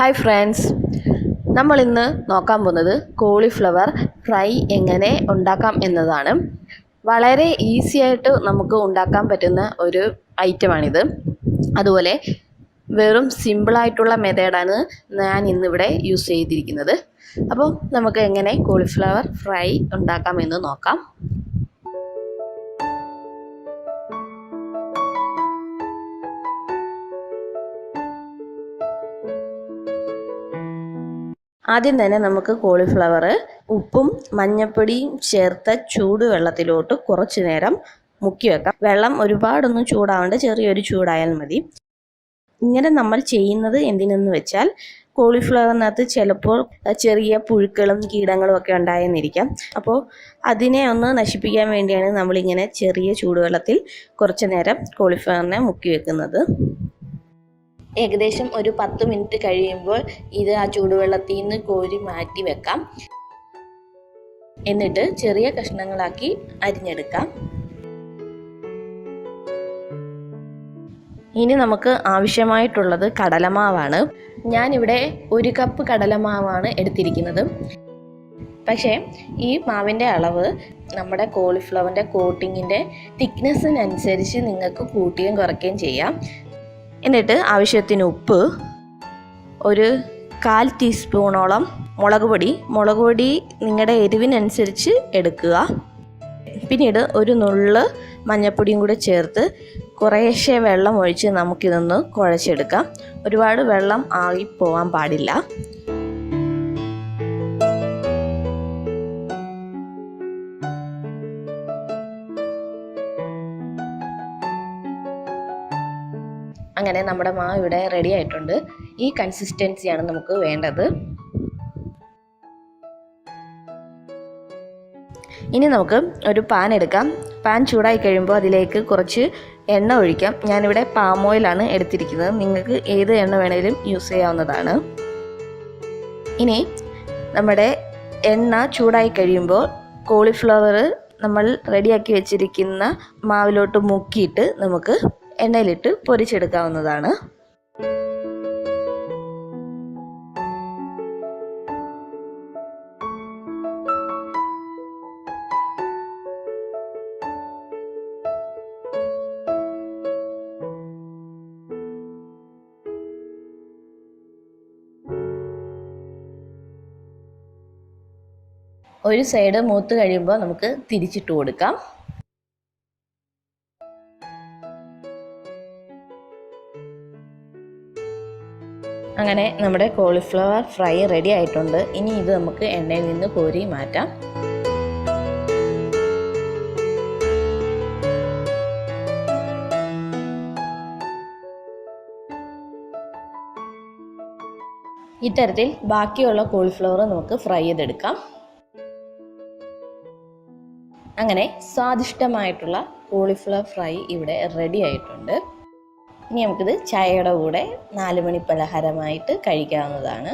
Hi friends. നമ്മൾ ഇന്ന് നോക്കാൻ പോകുന്നത് കോളിഫ്ലവർ ഫ്രൈ എങ്ങനെ ഉണ്ടാക്കാം എന്നതാണ്. വളരെ ഈസി ആയിട്ട് നമുക്ക് ഉണ്ടാക്കാൻ പറ്റുന്ന ഒരു ഐറ്റമാണിത്. അതുപോലെ വെറും സിമ്പിളായിട്ടുള്ള മെത്തേഡാണ് ഞാൻ ഇന്നിവിടെ യൂസ് ചെയ്തിരിക്കുന്നത്. അപ്പോൾ നമുക്ക് എങ്ങനെ കോളിഫ്ലവർ ഫ്രൈ ഉണ്ടാക്കാം എന്ന് നോക്കാം. ആദ്യം തന്നെ നമുക്ക് കോളിഫ്ലവർ ഉപ്പും മഞ്ഞപ്പൊടിയും ചേർത്ത ചൂടുവെള്ളത്തിലോട്ട് കുറച്ചു നേരം മുക്കി വെക്കാം. വെള്ളം ഒരുപാടൊന്നും ചൂടാവേണ്ട ചെറിയൊരു ചൂടായാൽ മതി. ഇങ്ങനെ നമ്മൾ ചെയ്യുന്നത് എന്തിനെന്ന് വെച്ചാൽ കോളിഫ്ലവറിനകത്ത് ചിലപ്പോൾ ചെറിയ പുഴുക്കളും കീടങ്ങളും ഒക്കെ ഉണ്ടായെന്നിരിക്കാം. അപ്പോൾ അതിനെ ഒന്ന് നശിപ്പിക്കാൻ വേണ്ടിയാണ് നമ്മളിങ്ങനെ ചെറിയ ചൂടുവെള്ളത്തിൽ കുറച്ചു നേരം കോളിഫ്ലവറിനെ മുക്കി വെക്കുന്നത്. ഏകദേശം ഒരു പത്ത് മിനിറ്റ് കഴിയുമ്പോൾ ഇത് ആ ചൂടുവെള്ളത്തിൽ നിന്ന് കോരി മാറ്റി വെക്കാം. എന്നിട്ട് ചെറിയ കഷ്ണങ്ങളാക്കി അരിഞ്ഞെടുക്കാം. ഇനി നമുക്ക് ആവശ്യമായിട്ടുള്ളത് കടലമാവാണ്. ഞാനിവിടെ ഒരു കപ്പ് കടലമാവാണ് എടുത്തിരിക്കുന്നത്. പക്ഷേ ഈ മാവിന്റെ അളവ് നമ്മുടെ കോളിഫ്ലവറിന്റെ കോട്ടിങ്ങിന്റെ തിക്നെസ്സിനനുസരിച്ച് നിങ്ങൾക്ക് കൂട്ടുകയും കുറയ്ക്കുകയും ചെയ്യാം. എന്നിട്ട് ആവശ്യത്തിന് ഉപ്പ് ഒരു കാൽ ടീസ്പൂണോളം മുളക് പൊടി. മുളക് പൊടി നിങ്ങളുടെ എരിവിനനുസരിച്ച് എടുക്കുക. പിന്നീട് ഒരു നുള്ള് മഞ്ഞൾപ്പൊടിയും കൂടെ ചേർത്ത് കുറേശ്ശെ വെള്ളം ഒഴിച്ച് നമുക്കിതൊന്ന് കുഴച്ചെടുക്കാം. ഒരുപാട് വെള്ളം ആയി പോകാൻ പാടില്ല. അങ്ങനെ നമ്മുടെ മാവ് ഇവിടെ റെഡി ആയിട്ടുണ്ട്. ഈ കൺസിസ്റ്റൻസിയാണ് നമുക്ക് വേണ്ടത്. ഇനി നമുക്ക് ഒരു പാൻ എടുക്കാം. പാൻ ചൂടായി കഴിയുമ്പോൾ അതിലേക്ക് കുറച്ച് എണ്ണ ഒഴിക്കാം. ഞാനിവിടെ പാം ഓയിലാണ് എടുത്തിരിക്കുന്നത്. നിങ്ങൾക്ക് ഏത് എണ്ണ വേണേലും യൂസ് ചെയ്യാവുന്നതാണ്. ഇനി നമ്മുടെ എണ്ണ ചൂടായി കഴിയുമ്പോൾ കോളിഫ്ലവർ നമ്മൾ റെഡിയാക്കി വെച്ചിരിക്കുന്ന മാവിലോട്ട് മുക്കിയിട്ട് നമുക്ക് എണ്ണയിലിട്ട് പൊരിച്ചെടുക്കാവുന്നതാണ്. ഒരു സൈഡ് മൂത്ത് കഴിയുമ്പോൾ നമുക്ക് തിരിച്ചിട്ട് കൊടുക്കാം. അങ്ങനെ നമ്മുടെ കോളിഫ്ലവർ ഫ്രൈ റെഡി ആയിട്ടുണ്ട്. ഇനി ഇത് നമുക്ക് എണ്ണയിൽ നിന്ന് കോരി മാറ്റാം. ഇത്തരത്തിൽ ബാക്കിയുള്ള കോളിഫ്ലവർ നമുക്ക് ഫ്രൈ ചെയ്തെടുക്കാം. അങ്ങനെ സ്വാദിഷ്ടമായിട്ടുള്ള കോളിഫ്ലവർ ഫ്രൈ ഇവിടെ റെഡി ആയിട്ടുണ്ട്. ഇനി നമുക്കിത് ചായയുടെ കൂടെ നാല് മണി പലഹാരമായിട്ട് കഴിക്കാവുന്നതാണ്.